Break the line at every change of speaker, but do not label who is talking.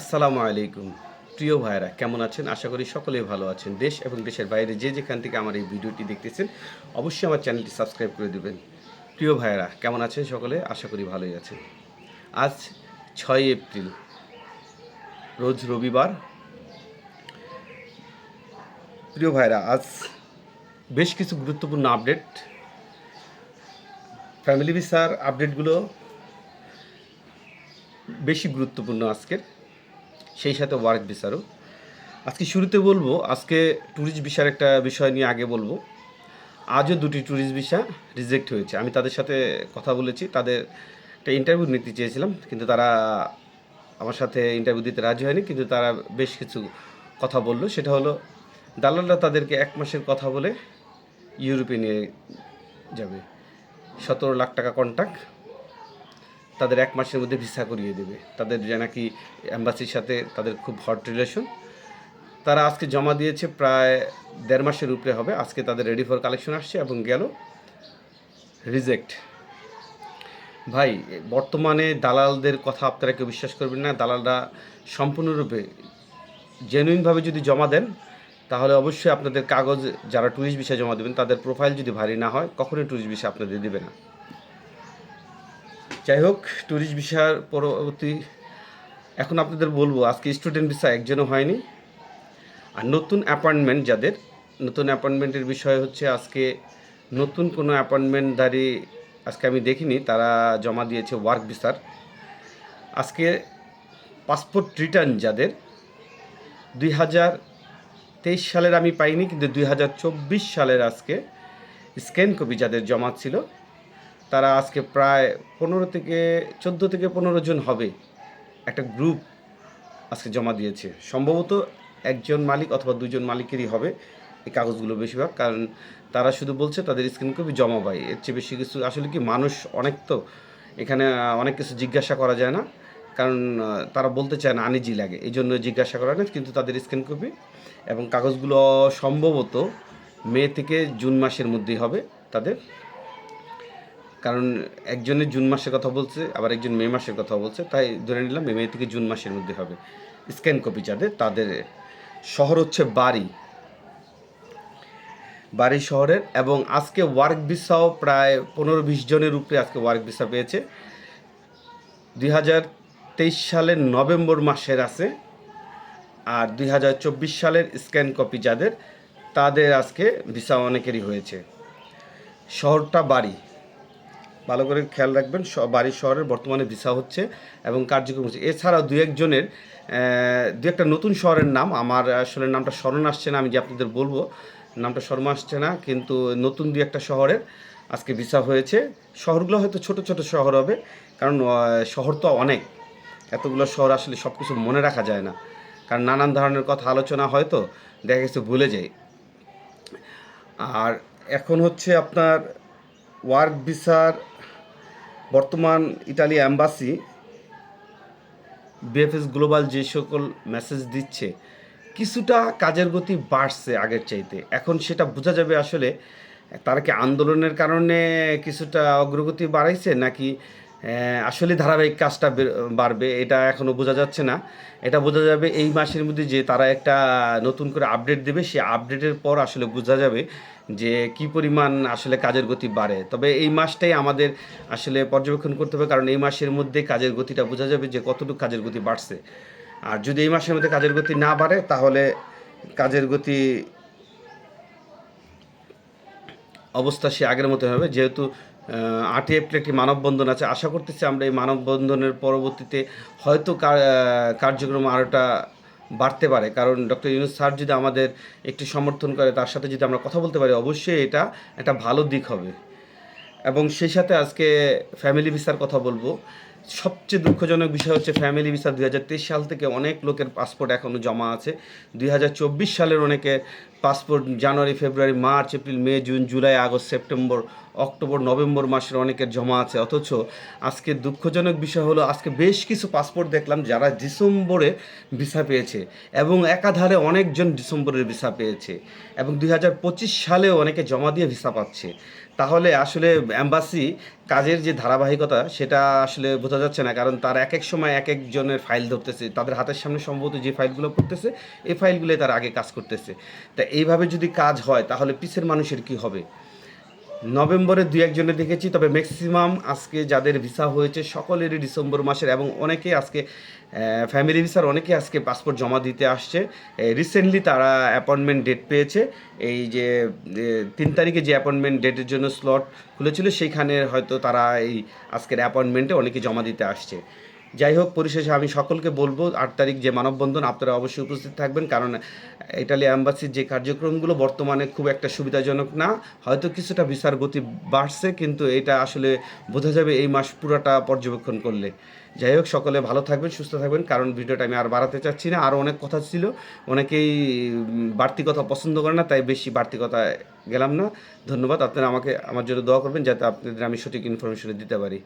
আসসালামু আলাইকুম। প্রিয় ভাইরা কেমন আছেন? আশা করি সকলেই ভালো আছেন। দেশ এবং দেশের বাইরে যে যেখান থেকে আমার এই ভিডিওটি দেখতেছেন, অবশ্যই আমার চ্যানেলটি সাবস্ক্রাইব করে দেবেন। প্রিয় ভাইরা কেমন আছেন সকলে? আশা করি ভালোই আছেন। আজ ছয় এপ্রিল, রোজ রবিবার। প্রিয় ভাইরা আজ বেশ কিছু গুরুত্বপূর্ণ আপডেট। ফ্যামিলি ভিসার আপডেটগুলো বেশি গুরুত্বপূর্ণ আজকের। সেই সাথে ওয়ার্ক ভিসারও আজকে শুরুতে বলব, আজকে ট্যুরিস্ট ভিসার একটা বিষয় নিয়ে আগে বলব। আজও দুটি ট্যুরিস্ট ভিসা রিজেক্ট হয়েছে। আমি তাদের সাথে কথা বলেছি, তাদের একটা ইন্টারভিউ নিতে চেয়েছিলাম, কিন্তু তারা আমার সাথে ইন্টারভিউ দিতে রাজি হয়নি, কিন্তু তারা বেশ কিছু কথা বলল। সেটা হলো, দালালরা তাদেরকে এক মাসের কথা বলে ইউরোপে নিয়ে যাবে। সতেরো লাখ টাকা কন্ট্যাক্ট তাদের এক মাসের মধ্যে ভিসা করিয়ে দেবে। তাদের যে নাকি অ্যাম্বাসির সাথে তাদের খুব হট রিলেশন। তারা আজকে জমা দিয়েছে প্রায় দেড় মাসের উপরে হবে। আজকে তাদের রেডি ফর কালেকশন আসছে এবং গেল রিজেক্ট ভাই, বর্তমানে দালালদের কথা আপনারা কেউ বিশ্বাস করবেন না। দালালরা সম্পূর্ণরূপে জেনুইনভাবে যদি জমা দেন, তাহলে অবশ্যই আপনাদের কাগজ যারা ট্যুরিস্ট ভিসা জমা দেবেন, তাদের প্রোফাইল যদি ভারী না হয়, কখনোই ট্যুরিস্ট ভিসা আপনাদের দেবে না। যাই হোক ট্যুরিস্ট ভিসার পরবর্তী, এখন আপনাদের বলব, আজকে স্টুডেন্ট ভিসা একজনও হয়নি। আর নতুন অ্যাপয়েন্টমেন্ট যাদের, নতুন অ্যাপয়েন্টমেন্টের বিষয় হচ্ছে আজকে নতুন কোনো অ্যাপয়েন্টমেন্টধারী আজকে আমি দেখিনি, তারা জমা দিয়েছে ওয়ার্ক ভিসার আজকে পাসপোর্ট রিটার্ন যাদের, দুই হাজার তেইশ সালের আমি পাইনি, কিন্তু দুই হাজার চব্বিশ সালের আজকে স্ক্যান কপি যাদের জমা ছিল তারা আজকে প্রায় পনেরো থেকে, চোদ্দ থেকে পনেরো জন হবে একটা গ্রুপ আজকে জমা দিয়েছে। সম্ভবত একজন মালিক অথবা দুজন মালিকেরই হবে এই কাগজগুলো বেশিরভাগ, কারণ তারা শুধু বলছে তাদের স্ক্রিন কপি জমা পাই এর চেয়ে বেশি কিছু আসলে কি মানুষ অনেক তো এখানে অনেক কিছু জিজ্ঞাসা করা যায় না। কারণ তারা বলতে চায় না আনিজি লাগে। এই জন্য জিজ্ঞাসা করা না কিন্তু তাদের স্ক্রিন কপি এবং কাগজগুলো সম্ভবত মে থেকে জুন মাসের মধ্যেই হবে তাদের। কারণ একজনের জুন মাসের কথা বলছে, আবার একজন মে মাসের কথা বলছে। তাই ধরে নিলাম, মে থেকে জুন মাসের মধ্যে হবে। স্ক্যান কপি যাদের, তাদের শহর হচ্ছে বাড়ি। বাড়ি শহরের এবং আজকে ওয়ার্ক ভিসাও প্রায় পনেরো বিশ জনের উপরে আজকে ওয়ার্ক ভিসা পেয়েছে। দুই হাজার তেইশ সালের নভেম্বর মাসের আছে আর দুই হাজার চব্বিশ সালের স্ক্যান কপি যাদের, তাদের আজকে ভিসা অনেকেরই হয়েছে। শহরটা বাড়ি। ভালো করে খেয়াল রাখবেন বাড়ির শহরের বর্তমানে ভিসা হচ্ছে এবং কার্যক্রম হচ্ছে। এছাড়াও দু একজনের দু একটা নতুন শহরের নাম, আমার আসলে নামটা স্মরণ আসছে না, আমি যে আপনাদের বলব, নামটা স্মরণ আসছে না, কিন্তু নতুন দু একটা শহরের আজকে ভিসা হয়েছে। শহরগুলো হয়তো ছোট ছোট শহর হবে, কারণ শহর তো অনেক। এতগুলো শহর আসলে সব কিছু মনে রাখা যায় না, কারণ নানান ধরনের কথা আলোচনা হয় তো, দেখা গেছে ভুলে যাই। আর এখন হচ্ছে আপনার ওয়ার্ক ভিসার বর্তমান ইতালি অ্যাম্বাসি বিএফএস গ্লোবাল যে সকল মেসেজ দিচ্ছে, কিছুটা কাজের গতি বাড়ছে আগের চাইতে। এখন সেটা বোঝা যাবে আসলে তারা কি আন্দোলনের কারণে কিছুটা অগ্রগতি বাড়াইছে নাকি আসলে ধারাবাহিক কাজটা বাড়বে এটা এখনও বোঝা যাচ্ছে না। এটা বোঝা যাবে এই মাসের মধ্যে যে তারা একটা নতুন করে আপডেট দেবে, সেই আপডেটের পর আসলে বোঝা যাবে যে কি পরিমাণ আসলে কাজের গতি বাড়ে। তবে এই মাসটাই আমাদের আসলে পর্যবেক্ষণ করতে হবে, কারণ এই মাসের মধ্যে কাজের গতিটা বোঝা যাবে যে কতটুকু কাজের গতি বাড়ছে। আর যদি এই মাসের মধ্যে কাজের গতি না বাড়ে, তাহলে কাজের গতি অবস্থা সে আগের মতো হবে। যেহেতু আটই এপ্রিল একটি মানববন্ধন আছে, আশা করতেছি আমরা এই মানববন্ধনের পরবর্তীতে হয়তো কার্যক্রম আরোটা বাড়তে পারে। কারণ ডক্টর ইউনুস স্যার যদি আমাদের একটু সমর্থন করে, তার সাথে যদি আমরা কথা বলতে পারি, অবশ্যই এটা একটা ভালো দিক হবে। এবং সেই সাথে আজকে ফ্যামিলি ভিসার কথা বলব। সবচেয়ে দুঃখজনক বিষয় হচ্ছে ফ্যামিলি ভিসা দুই হাজার তেইশ সাল থেকে অনেক লোকের পাসপোর্ট এখনও জমা আছে। দুই হাজার চব্বিশ সালের অনেকে পাসপোর্ট জানুয়ারি, ফেব্রুয়ারি, মার্চ, এপ্রিল, মে, জুন, জুলাই, আগস্ট, সেপ্টেম্বর অক্টোবর, নভেম্বর মাসের অনেকের জমা আছে। অথচ আজকে দুঃখজনক বিষয় হলো, আজকে বেশ কিছু পাসপোর্ট দেখলাম যারা ডিসেম্বরে ভিসা পেয়েছে এবং একাধারে অনেকজন ডিসেম্বরের ভিসা পেয়েছে এবং দুই হাজার পঁচিশ সালেও অনেকে জমা দিয়ে ভিসা পাচ্ছে। তাহলে আসলে অ্যাম্বাসি কাজের যে ধারাবাহিকতা, সেটা আসলে বোঝা যাচ্ছে না, কারণ তার এক এক সময় এক একজনের ফাইল ধরতেছে। তাদের হাতের সামনে সম্ভবত যে ফাইলগুলো করতেছে এই ফাইলগুলোই তার আগে কাজ করতেছে। তা এইভাবে যদি কাজ হয়, তাহলে পিসের মানুষের কি হবে? নভেম্বরে দুই একজনে দেখেছি, তবে ম্যাক্সিমাম আজকে যাদের ভিসা হয়েছে সকলেরই ডিসেম্বর মাসের এবং অনেকে আজকে ফ্যামিলি ভিসার অনেকে আজকে পাসপোর্ট জমা দিতে আসছে। রিসেন্টলি তারা অ্যাপয়েন্টমেন্ট ডেট পেয়েছে। এই যে তিন তারিখে যে অ্যাপয়েন্টমেন্ট ডেটের জন্য স্লট খুলেছিল, সেইখানে হয়তো তারা এই আজকের অ্যাপয়েন্টমেন্টে অনেকে জমা দিতে আসছে। যাই হোক পরিশেষে আমি সকলকে বলব, আট তারিখ যে মানববন্ধন, আপনারা অবশ্যই উপস্থিত থাকবেন, কারণ ইটালি অ্যাম্বাসির যে কার্যক্রমগুলো বর্তমানে খুব একটা সুবিধাজনক না, হয়তো কিছুটা ভিসার গতি বাড়ছে, কিন্তু এটা আসলে বোঝা যাবে এই মাস পুরোটা পর্যবেক্ষণ করলে। যাই হোক সকলে ভালো থাকবেন, সুস্থ থাকবেন, কারণ ভিডিওটা আমি আর বাড়াতে চাচ্ছি না, আরও অনেক কথা ছিল, অনেকেই বাড়তি কথা পছন্দ করে না, তাই বেশি বাড়তি কথা গেলাম না। ধন্যবাদ, আপনারা আমাকে, আমার জন্য দোয়া করবেন, যাতে আপনাদের আমি সঠিক ইনফরমেশন দিতে পারি।